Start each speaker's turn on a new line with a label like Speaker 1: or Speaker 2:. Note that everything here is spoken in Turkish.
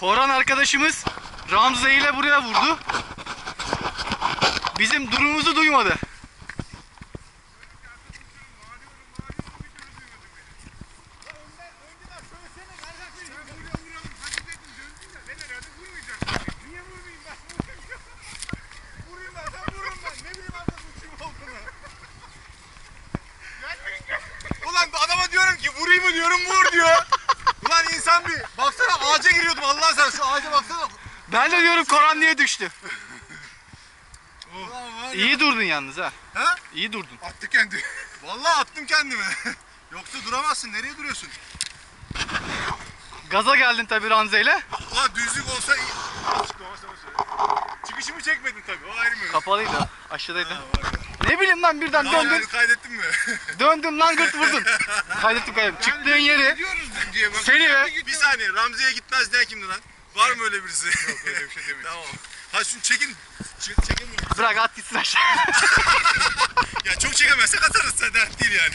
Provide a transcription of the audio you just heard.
Speaker 1: Koran arkadaşımız Ramze ile buraya vurdu. Bizim durumumuzu duymadı.
Speaker 2: Ulan adama diyorum ki vurayım mı diyorum vur diyor. İnsan bir baksana ağaca giriyordum Allah sen şu ağaca baksana.
Speaker 1: Ben de diyorum Koran niye düştü?
Speaker 2: Ulan var ya.
Speaker 1: İyi durdun yalnız ha.
Speaker 2: Ha?
Speaker 1: İyi durdun.
Speaker 2: Attı kendi. Vallahi attım kendimi. Yoksa duramazsın. Nereye duruyorsun?
Speaker 1: Gaza geldin tabii Ramze ile.
Speaker 2: Ulan düzlük olsa iyi. Çıkışımı çekmedin tabii. O ayrı mı?
Speaker 1: Kapalıydı. Aşağıdaydı.
Speaker 2: Ha, var ya.
Speaker 1: Ne bileyim lan birden
Speaker 2: Aa,
Speaker 1: döndün.
Speaker 2: yani kaydettin mi?
Speaker 1: Döndün lan gırt vurdun. Kaydettim kaydettim. Çıktığın yeri.
Speaker 2: Gidiyoruz diye bak.
Speaker 1: Seni be.
Speaker 2: Bir saniye Ramzi'ye gitmez diyen kimdi lan? Var mı öyle birisi? Yok öyle bir şey demedim. tamam. Ha şunu çekin. Ç- çekin bunu.
Speaker 1: Bırak at gitsin aşağı.
Speaker 2: Ya çok çekemezsek atarız sen dert değil yani.